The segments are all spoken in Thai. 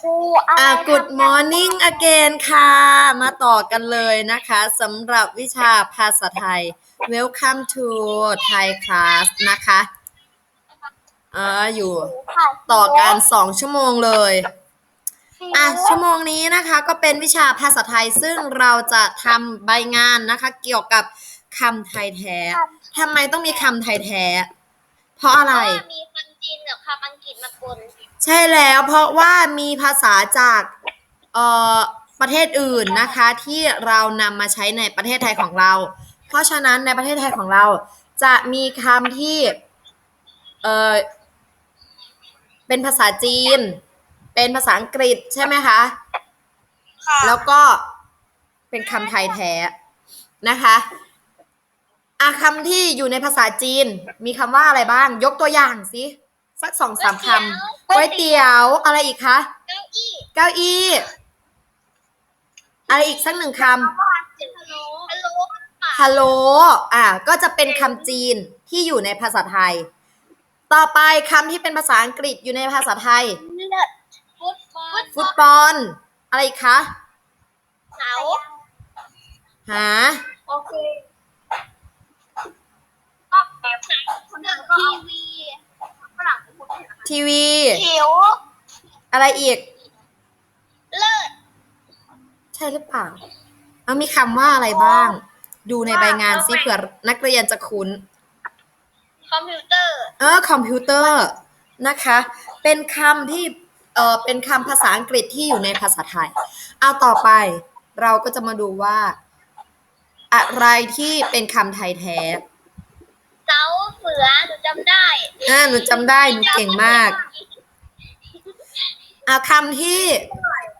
ครูอะไรอะ Good ทำ morning again ค่ะ มาต่อกันเลยนะคะสำหรับวิชาภาษาไทย Welcome to Thai class นะคะอ่าอยู่ค่ะต่อกัน 2 ชั่วโมงเลย อะชั่วโมงนี้นะคะก็เป็นวิชาภาษาไทยซึ่งเราจะทำใบงานนะคะ เกี่ยวกับคำไทยแท้ทำไมต้องมีคำไทยแท้ เพราะอะไร เพาว่ามีคำจีนกับคำอังกฤษมาปน ใช่แล้วเพราะว่ามีภาษาจากเอ่อประเทศอื่นนะคะ ที่เรานำมาใช้ในประเทศไทยของเรา เพราะฉะนั้นในประเทศไทยของเราจะมีคำที่เอ่อเป็นภาษาจีน เป็นภาษาอังกฤษใช่ไหมคะ ค่ะแล้วก็เป็นคำไทยแท้นะคะอะคำที่อยู่ในภาษาจีน มีคำว่าอะไรบ้าง ยกตัวอย่างสิ สักสองสามคำก๋วยเตี๋ยว อะไรอีกคะ เก้าอี้เก้าอี้ อะไรอีกสักหนึ่งคฮัลโหลฮัลโหลำฮัลโหล อะก็จะเป็นคำจีนที่อยู่ในภาษาไทย ต่อไปคำที่เป็นภาษาอังกฤษอยู่ในภาษาไทย เลิศฟุตบอลฟุตบอล อะไรอีกคะ เสาหา โอเคก็แบบไหนคนอื่นก็ทีวีฝรั่งพูด ทีวีหิว อะไรอีก เลิศ ใช่หรือเปล่า เอามีคำว่าอะไรบ้าง ดูในใบงานซิเผื่อนักเรียนจะคุ้น คอมพิวเตอร์ เออคอมพิวเตอร์นะคะ เป็นคำที่เออเป็นคำภาษาอังกฤษที่อยู่ในภาษาไทย เอาต่อไปเราก็จะมาดูว่า อะไรที่เป็นคำไทยแท้เสาเสือหนูจำได้อ่าหนูจำได้หนูเก่งมากเอาคำที่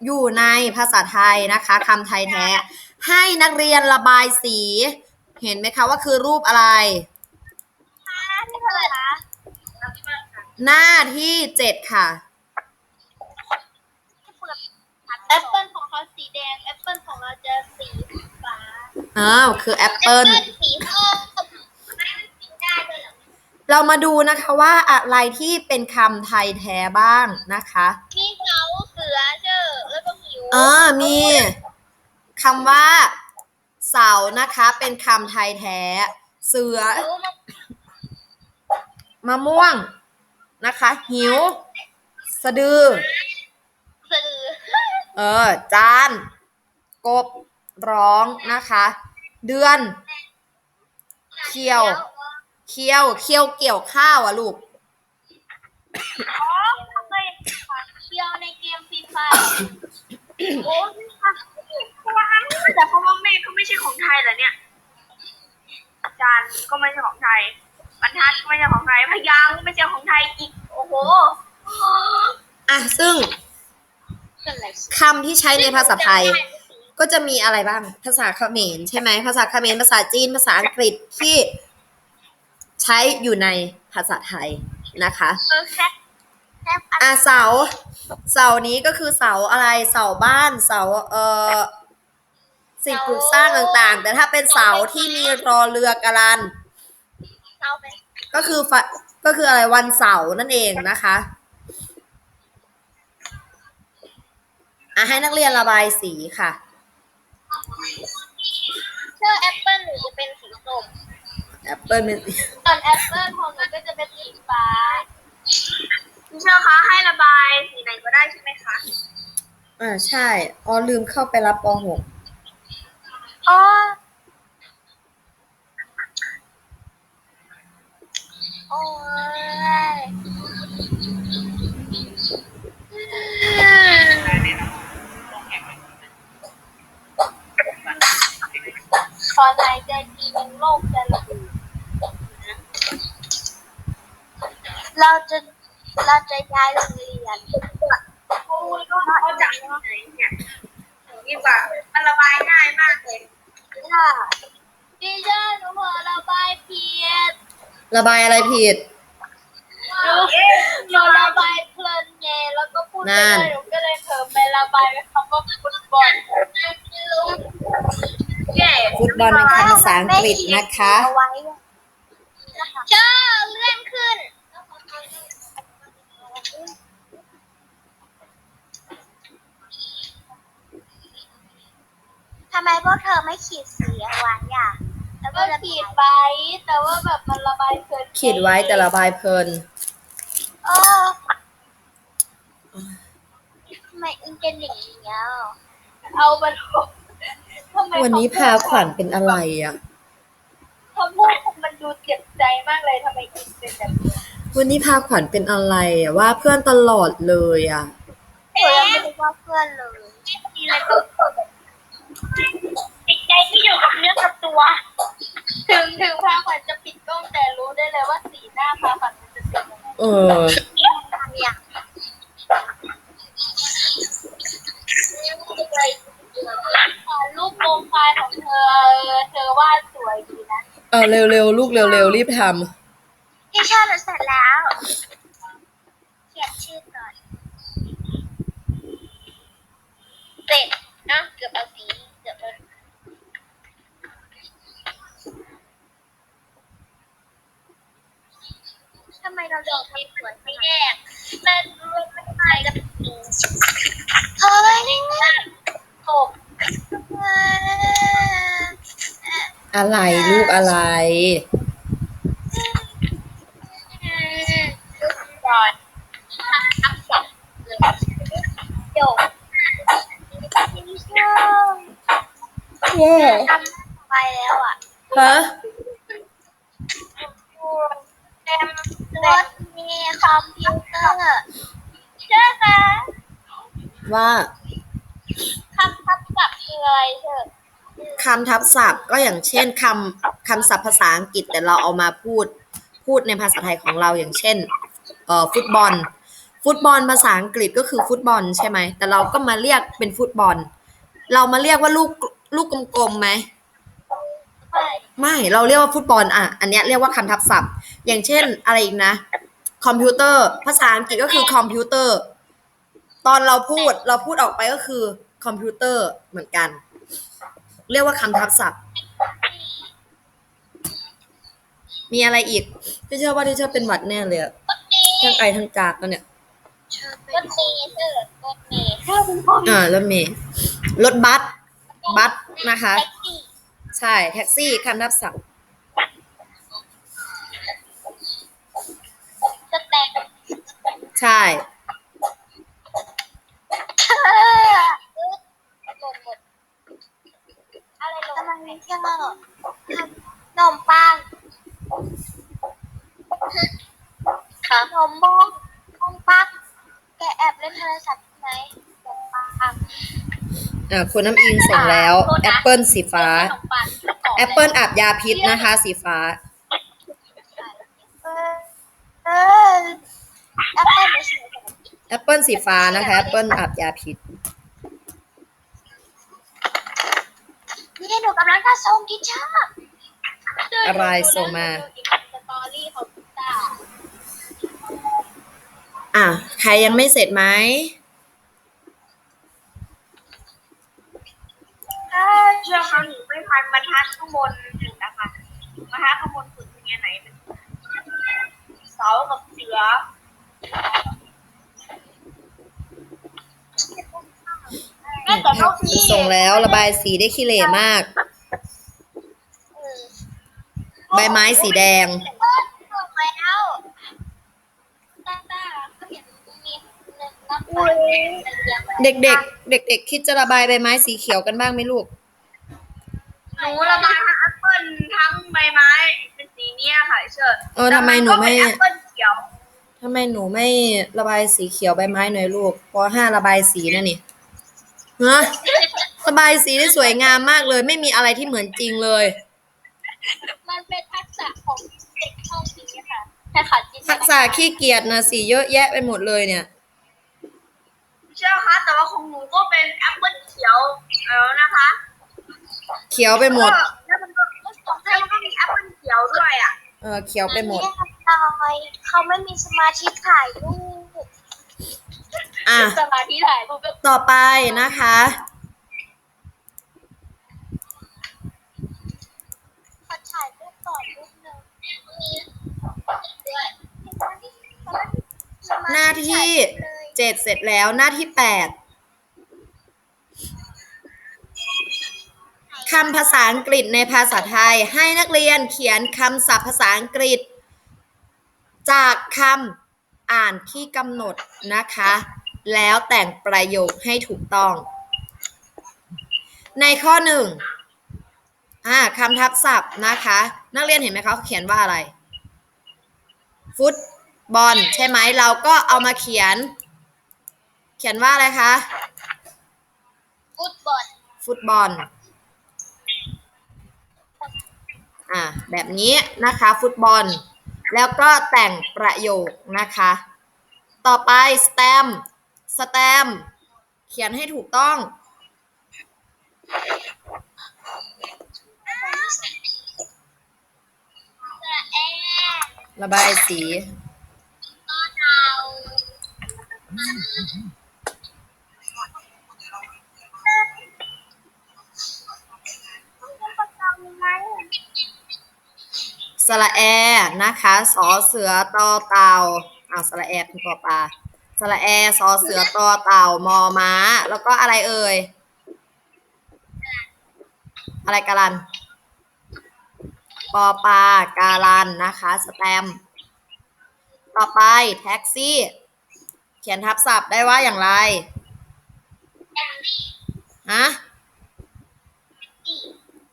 อยู่ในภาษาไทยนะคะคำไทยแท้ ให้นักเรียนระบายสี เห็นไหมคะว่าคือรูปอะไร นี่คืออะไรคะหน้าที่เจ็ดค่ะ แอปเปิลของเขาสีแดงแอปเปิลของเราจะสีฟ้าอ้าวคือแอปเปิล สีส้มไม่มันกินได้ด้วย เหรอเรามาดูนะคะว่าอะไรที่เป็นคำไทยแท้บ้างนะคะ มีเสาเสือเชอแล้วก็หิวเออ มีคำว่า เสานะคะ เป็นคำไทยแท้ เสือหิวมันมะม่วงนะคะ หิว สะดือสื่อเออ จาน กบ ร้องนะคะ เดือนเคียว เคียวเคียวเกี่ยวข้าวอะลูก อ๋อทำไมเคียวในเกมฟรีไฟโอ้แต่เพราะว่าเมฆก็ไม่ใช่ของไทยเหรอเนี่ยจานก็ไม่ใช่ของไทยบรรทัดก็ไม่ใช่ของไทยพยางค์ก็ไม่ใช่ของไทยอีกโอ้โหอะซึ่งคำที่ใช้ในภาษาไทย ก็จะมีอะไรบ้าง ภาษาเขมรใช่ไหมภาษาเขมรภาษาจีนภาษาอังกฤษที่ ใช้อยู่ในภาษาไทยนะคะเออแค่แค่อะเสา เสานี้ก็คือเสาอะไรเสาบ้านเสาเอ่อสิ่งปลูกสร้างต่างๆ แต่ถ้าเป็นเสาที่มีรอเรือกาลันเสาเป็นก็คือฟะก็คืออะไรวันเสาร์นั่นเองนะคะอะให้นักเรียนระบายสีค่ะเชื่อแอปเปิลหนูจะเป็นสีส้ม แอปเปิลเป็นส่วนแอปเปิลของหนูก็จะเป็นสีฟ้าคุณเชื่อคะให้ระบายสีไหนก็ได้ใช่ไหมคะอ่าใช่อ๋อลืมเข้าไปรับป .6 อ๋อโอ้ยขอหายใจทีนึงโลกจะระเบิด เราจะเราจะย้ายโรงเรียนโอ้ยก็เขาจากไหนเนี่ยดีกว่ามันระบายง่ายมากเลยค่ะดิฉันหนูขอระบายเพียรระบายอะไรผิด หนูหนูระบายเพลินไงแล้วก็พูดไปนั่น เลยหนูก็เลยเผลอไประบายคำว่าฟุตบอลเย่ฟุตบอลเป็นคำภาษาอังกฤษนะคะ เอาไว้เจ้าเลื่อนขึ้น ไมพวกเธอไม่ขีดสีเอาไว้อะแล้วก็ขีดไว้ แต่ว่าแบบมันระบายเกินขีดไว้แต่ระบายเพลินเออทำไมอินเป็นอย่างนี้อะเอามันทำไมวันนี้พาขวัญเป็นอะไรอะ คำพูดมันดูเจ็บใจมากเลยทำไมอินเป็นแบบนี้วันนี้พาขวัญเป็นอะไรอะว่าเพื่อนตลอดเลยอะหนูยังไม่รู้ว่าเพื่อนเลย มีอะไร ก็ติดใจที่อยู่กับเนื้อกับตัว ถึงถึงพาขวัญจะปิดกล้องแต่รู้ได้เลยว่าสีหน้าพาขวัญมันจะเป็นยังไงเออ เนี่ยรูปโปรไฟล์ของเธอ เธอวาดสวยดีนะเออเร็วๆ ลูกเร็วๆ รีบทที่ชอบหนูเสร็จแล้ว เขียนชื่อก่อนเสร็จเนาะเกือบเอาสีเกือบเอา ทำไมเราดอกไม่สวยไม่แยกมันรวมไม่ไปกับสีเฮ้ยนี่ไงตกำอะไรลูกอะไรก่อนทับศัพท์จบทำไปแล้วอะฮะเต็ม รถมีคอมพิวเตอร์ใช่ไหมว่าคำทับศัพท์คืออะไรเธอคำทับศัพท์ก็อย่างเช่นคำคำศัพท์ภาษาอังกฤษแต่เราเอามาพูด พูดในภาษาไทยของเราอย่างเช่นเอ่อฟุตบอล ฟุตบอลภาษาอังกฤษก็คือฟุตบอลใช่ไหมแต่เราก็มาเรียกเป็นฟุตบอล เรามาเรียกว่าลูกลูกกลมๆไหม ไม่ไม่เราเรียกว่าฟุตบอลอะอันเนี้ยเรียกว่าคำทับศัพท์ อย่างเช่นอะไรอีกนะ คอมพิวเตอร์ ภาษาอังกฤษก็คือคอมพิวเตอร์ ตอนเราพูดเราพูดออกไปก็คือคอมพิวเตอร์เหมือนกัน เรียกว่าคำทับศัพท์ มีอะไรอีกที่เชื่อว่าที่เชื่อเป็นหวัดแน่เลยอะรถเมย์ทั้งไอทั้งกากแล้วเนี่ยรถเมย์เธอรถเมย์ถ้าเป็นพ่ออ่ารถเมล์รถบัสบัสนะคะแท็กซี่ ใช่แท็กซี่คำทับศัพท์สแตนใช่หมดหมดอะไรลงกำลังเที่ยวขนมปังขนมมงขนมปังแกแอบเล่นโทรศัพท์ใช่ไหมขนมปัง อ่าคุณน้ำอิงส่งแล้วแอปเปิลสีฟ้าขนมปังแอปเปิลอาบยาพิษนะคะ สีฟ้าเออเออแอปเปิ้ลไม่ใช่แอปเปิลสีฟ้านะคะแอปเปิลอาบยาพิษนี่หนูกำลังจะส่งกิชาอะไรส่งมาสตอรี่ของพิต้าอะ ใครยังไม่เสร็จไหม เชื่อเขาหนูไม่พันบรรทัดข้างบนถึงนะคะบรรทัดข้างบนสุดเป็นยังไงเป็นเสากับเสือแม่แต่พวกพี่ส่งแล้วระบายสีได้ขี้เหร่มาก ใบไม้สีแดงส่งแล้วต้าต้าก็เห็นมีหนึ่งนักบอลเด็กๆเด็กๆคิดจะระบายใบไม้สีเขียวกันบ้างไหมลูกห นูระบายทั้งแอปเปิลทั้งใบไม้ เป็นสีเนี้ยค่ะเชิญเออทำไมหนูไม่ แอปเปิลเขียวทำไมหนูไม่ระบายสีเขียวใบไม้หน่อยลูกปห้าระบายสีนะนี่ฮะระบายสีได้สวยงามมากเลย ไม่มีอะไรที่เหมือนจริงเลย มันเป็นทักษะของเด็กห้องนี้ค่ะแค่ขัดจินตทักษะขี้เกียจนะสีเยอะแยะไปหมดเลยเนี่ย เชื่อคะแต่ว่าของหนูก็เป็นแอปเปิลเขียวแล้วนะคะ เขียวไปหมดก็แล้วมันก็แล้วมันก็มีแอปเปิลเขียวด้วยอะเออเขียวไปหมดตายเขาไม่มีสมาธิถ่ายรูปอะ สมาธิถ่ายรูปก็ต่อไปนะคะ ขอถ่ายรูปก่อนรูปหนึ่งมีด้วยหน้าที่เจ็ดเสร็จแล้วหน้าที่แปด คำภาษาอังกฤษในภาษาไทย ให้นักเรียนเขียนคำศัพท์ภาษาอังกฤษ จากคำอ่านที่กำหนดนะคะ แล้วแต่งประโยคให้ถูกต้อง ในข้อหนึ่งอ่าคำทับศัพท์นะคะ นักเรียนเห็นไหมคะเขาเขียนว่าอะไร ฟุตบอลใช่ไหมเราก็เอามาเขียน เขียนว่าอะไรคะ ฟุตบอล ฟุตบอล อ่าแบบนี้นะคะฟุตบอล แล้วก็แต่งประโยคนะคะ ต่อไปสแตมสแตมเขียนให้ถูกต้อง ระแอระบายสี สระแอนะคะสอเสือตอเต่าอ่าสระแอเป็นตัวปลาสระแอสอเสือตอเต่ามอม้า แล้วก็อะไรเอ่ย อะไรการันปอปลาการันนะคะสแตมต่อไปแท็กซี่ เขียนทับศัพท์ได้ว่าอย่างไรฮะ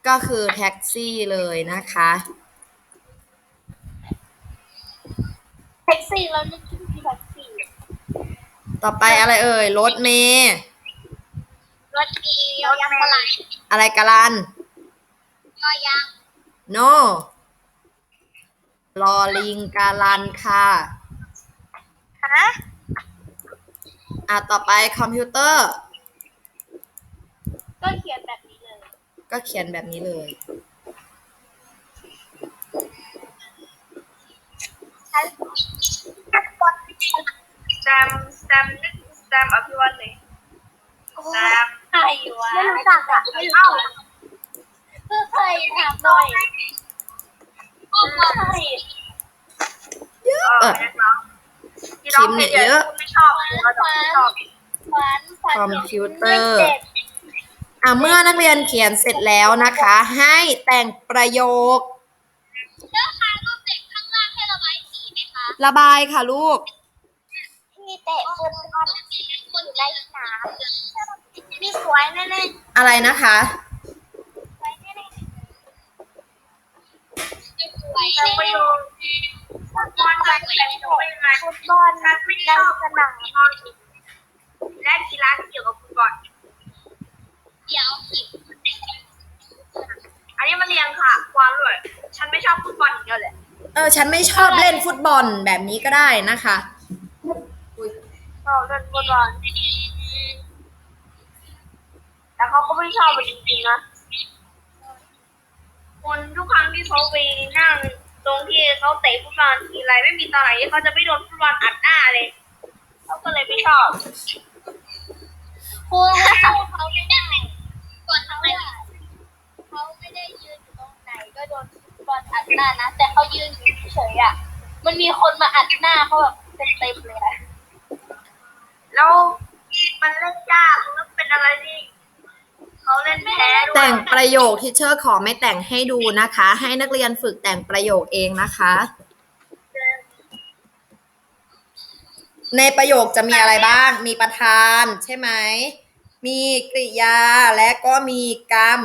ก็คือแท็กซี่เลยนะคะ แท็กซี่เรานึกถึงที่แท็กซี่ต่อไปอะไรเอ่ยรถเมย์รถมียอยักษ์อะไรอะไรการัน ยอยักษ์ no ลอลิงการันค่ะฮะอะต่อไปคอมพิวเตอร์ ก็เขียนแบบนี้เลย ก็เขียนแบบนี้เลย ฉัน แซมแซมนึกแซมอภิวัตเลยแซมใครวะไม่รู้จักอะไม่รู้จักเพื่อใครถามหน่อยก็ใครเออเป็นนักร้องที่ร้องเพลงเยอะไม่ชอบเราจะไม่ชอบขวัญขวัญคอมพิวเตอร์อะเมื่อนักเรียนเขียนเสร็จแล้วนะคะ ให้แต่งประโยค ระบายค่ะลูกที่เตะฟุตบอลคนไล่หนามีสวยแน่ๆอะไรนะคะสวยแน่ๆสวยแต่แน่ประโยคฟุตบอลกับแต่งตัวยังไงฟุตบอลนักไม่ชอบสนามชอบและกีฬาที่เกี่ยวกับฟุตบอลเดี๋ยวผิดอันนี้มันเรียงค่ะความด้วยฉันไม่ชอบฟุตบอลอย่างเดียวเลย เออ ฉันไม่ชอบเล่นฟุตบอลแบบนี้ก็ได้นะคะชอบเล่นฟุตบอลแต่เขาก็ไม่ชอบมันจริงๆนะ คนทุกครั้งที่เขาไปนั่งตรงที่เขาเตะฟุตบอลทีไรไม่มีตอนไหนที่เขาจะไม่โดนฟุตบอลอัดหน้าเลย เขาก็เลยไม่ชอบครูเขาเขาไม่ได้กดเขาไม่ได้เขาไม่ได้ยืนอยู่ตรงไหนก็โดนฟุ ตบอลอัดหน้านะ แต่เขายืนอยู่เฉยๆอะ มันมีคนมาอัดหน้าเขาแบบเต็มๆเลยอะแล้วมันเล่นยากแล้วเป็นอะไรที่เขาเล่นแพ้ด้วยแต่งประโยคที่เชอร์ขอไม่แต่งให้ดูนะคะ ให้นักเรียนฝึกแต่งประโยคเองนะคะ ในประโยคจะมีอะไรบ้าง มีประธานใช่ไหม มีกริยาและก็มีกรรม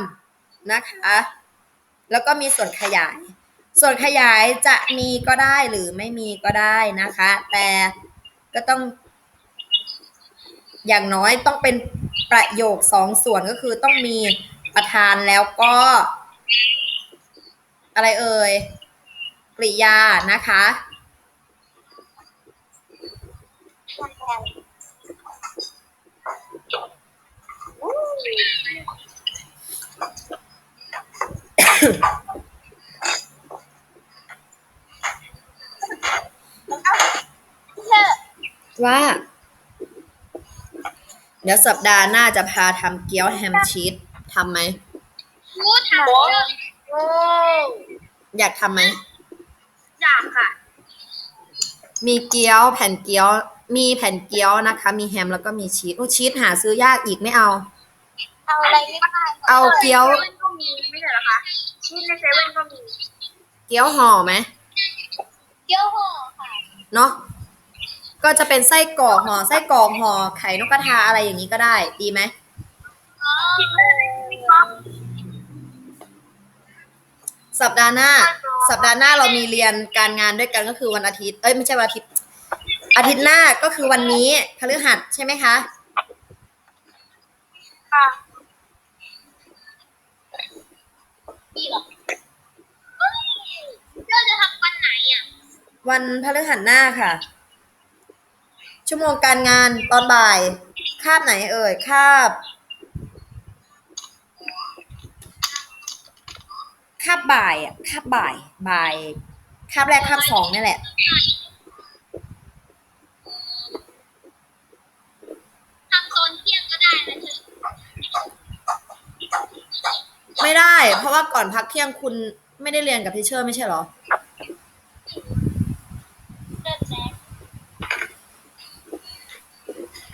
นะคะ แล้วก็มีส่วนขยาย ส่วนขยายจะมีก็ได้หรือไม่มีก็ได้นะคะ แต่ก็ต้อง อย่างน้อยต้องเป็นประโยคสองส่วนก็คือต้องมีประธานแล้วก็ อะไรเอ่ยกริยานะคะอ ว่า เดี๋ยวสัปดาห์หน้าจะพาทำเกี๊ยวแฮมชีสทำไหม พูดถามเธอโอ้อยากทำไหมยากค่ะ มีเกี๊ยวแผ่นเกี๊ยว มีแผ่นเกี๊ยวนะคะ มีแฮมแล้วก็มีชีสโอ้ชีสหาซื้อยากอีกไม่เอา เอาอะไรง่ายๆเอาเกี๊ยวซเว่นก็มีไม่ใช่เหรอคะ ชีสในเซเว่นก็มีเกี๊ยวห่อไหมเกี๊ยวห่อค่ะ เนาะก็จะเป็นไส้กรอกห่อไส้กรอกห่อไข่นกกระทาอะไรอย่างนี้ก็ได้ ดีไหมคิดเลยมีครับสัปดาห์หน้า สัปดาห์หน้าเรามีเรียนการงานด้วยกันก็คือวันอาทิตย์เอ้ยไม่ใช่วันอาทิตย์ อาทิตย์หน้าก็คือวันนี้พฤหัสใช่ไหมคะค่ะ ดีเหรอเราจะทำวันไหนอะ วันพฤหัสหน้าค่ะ ชั่วโมงการงานตอนบ่าย คาบไหนเอ่ย คาบ คาบบ่ายอะ คาบบ่าย บ่าย คาบแรกคาบสองนี่แหละ ทำโซนเที่ยงก็ได้นะเธอไม่ได้ เพราะว่าก่อนพักเที่ยงคุณไม่ได้เรียนกับทิเชอร์ไม่ใช่เหรอ เดินแจ๊ก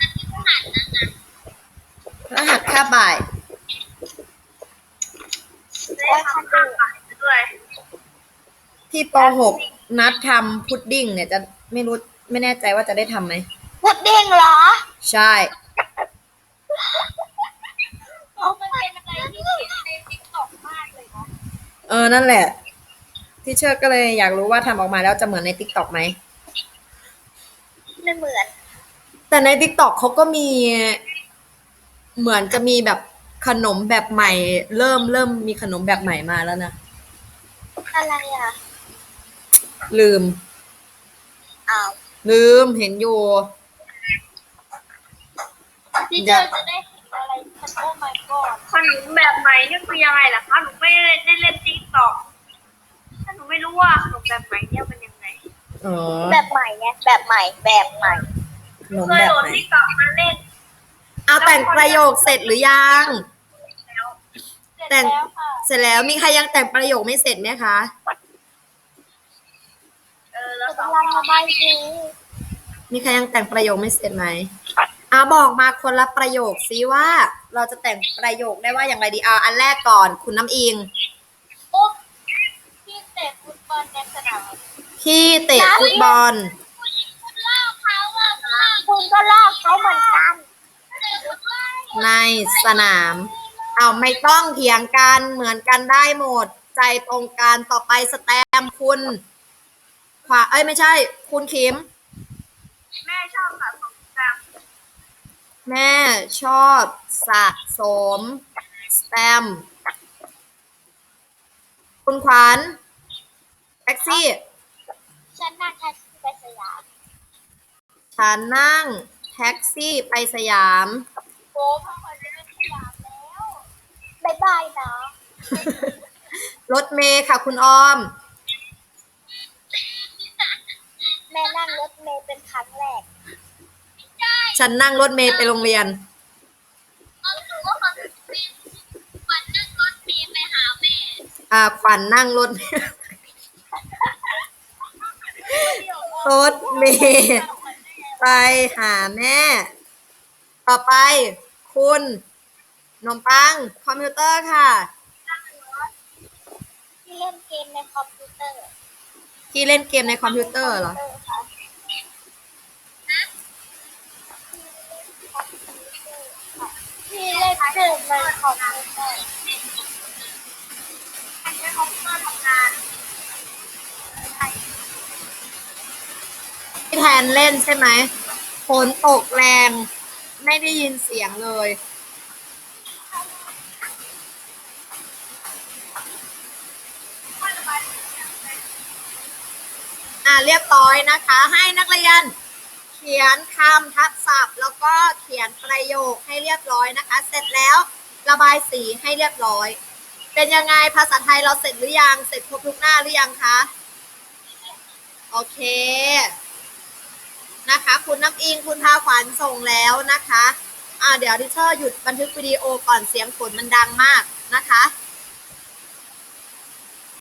มันที่ขนาดนั้นนะ รหัสคาบบ่ายได้ทำการขายด้วย ที่ป .6 นัดทำพุดดิ้งเนี่ยจะไม่รู้ไม่แน่ใจว่าจะได้ทำไหม พุดดิ้งเหรอ ใช่เอามันเป็นอะไรที่เห็นในติ๊กต็อกมากเลยนะเออ นั่นแหละทิเชอร์ก็เลยอยากรู้ว่าทำออกมาแล้วจะเหมือนใน t ิ k t o k ไหม ไม่เหมือน แต่ใน t ิ k t o k เขาก็มี เหมือนจะมีแบบขนมแบบใหม่ เริ่มเริ่มมีขนมแบบใหม่มาแล้วนะ อะไรอะ ลืม อ้าวลืมเห็นอยู่ ที่เจอจะได้เห็นอะไรมันโอ้ my god ขนมแบบใหม่นี่คือยังไงล่ะคะหนูไม่ได้เล่นติ๊กต็อกถ้าหนูไม่รู้ว่าขนมแบบใหม่เนี่ยมันยังไงอ๋อแบบใหม่ไงแบบใหม่แบบใหม่ขนมเคยแบบโหลดไหน ติ๊กต็อกมาเล่น เอาแต่งประโยคเสร็จหรือยังแล้วแต่งเสร็จแล้วค่ะเสร็จแล้วมีใครยังแต่งประโยคไม่เสร็จไหมคะเออแล้วสกำองลังระบายสีมีใครยังแต่งประโยคไม่เสร็จไหมเอาบอกมาคนละประโยคซิว่า เราจะแต่งประโยคได้ว่าอย่างไรดีเอาอันแรกก่อนคุณน้ำอิงปุ๊บที่เตะฟุตบอลในสนามที่เตะฟุตบอลคุณลอกเขาอะคุณก็ลอกเขาเหมือนกันเตะฟุตบอล ในสนามเอาไม่ต้องเถียงกันเหมือนกันได้หมด ใจตรงกันต่อไปสแตมป์คุณขวาเอ้ยไม่ใช่ คุณคิม แม่ชอบสะสมแตมป์แม่ชอบสะสมสแตมป์คุณขวัญแท็กซี่ ฉันนั่งแท็กซี่ไปสยาม ฉันนั่งแท็กซี่ไปสยาม โอ้พ่อคนจะไปสยามแล้วบายบายนะรถเมย์ค่ะ คุณออม แม่นั่งรถเมล์เป็นครั้งแรกฉันนั่งรถเมย์ไปโรงเรียน เอาหนูว่าคนเป็นวันนั่งรถเมล์ไปหาแม่ อ่า ขวัญนั่งรถรถเมย์ไปหาแม่ ต่อไป คุณนมปัง คอมพิวเตอร์ค่ะ ที่เล่นเกมในคอมพิวเตอร์ที่เล่นเกมในคอมพิวเตอร์เหรอที่เล่นเกมในคอมพิวเตอร์ใช้คอมพิวเตอร์ทำงานที่แทนเล่นใช่ไหมฝนตกแรง ไม่ได้ยินเสียงเลย อ่าเรียบร้อยนะคะ ให้นักเรียน เขียนคำทับศัพท์ แล้วก็เขียนประโยคให้เรียบร้อยนะคะ เสร็จแล้วระบายสีให้เรียบร้อย เป็นยังไงภาษาไทยเราเสร็จหรือยัง เสร็จครบทุกหน้าหรือยังคะ โอเค นะคะ คุณน้ำอิงคุณพาขวัญส่งแล้วนะคะอ่าเดี๋ยวดิเชอร์หยุดบันทึกวิดีโอก่อนเสียงฝนมันดังมากนะคะ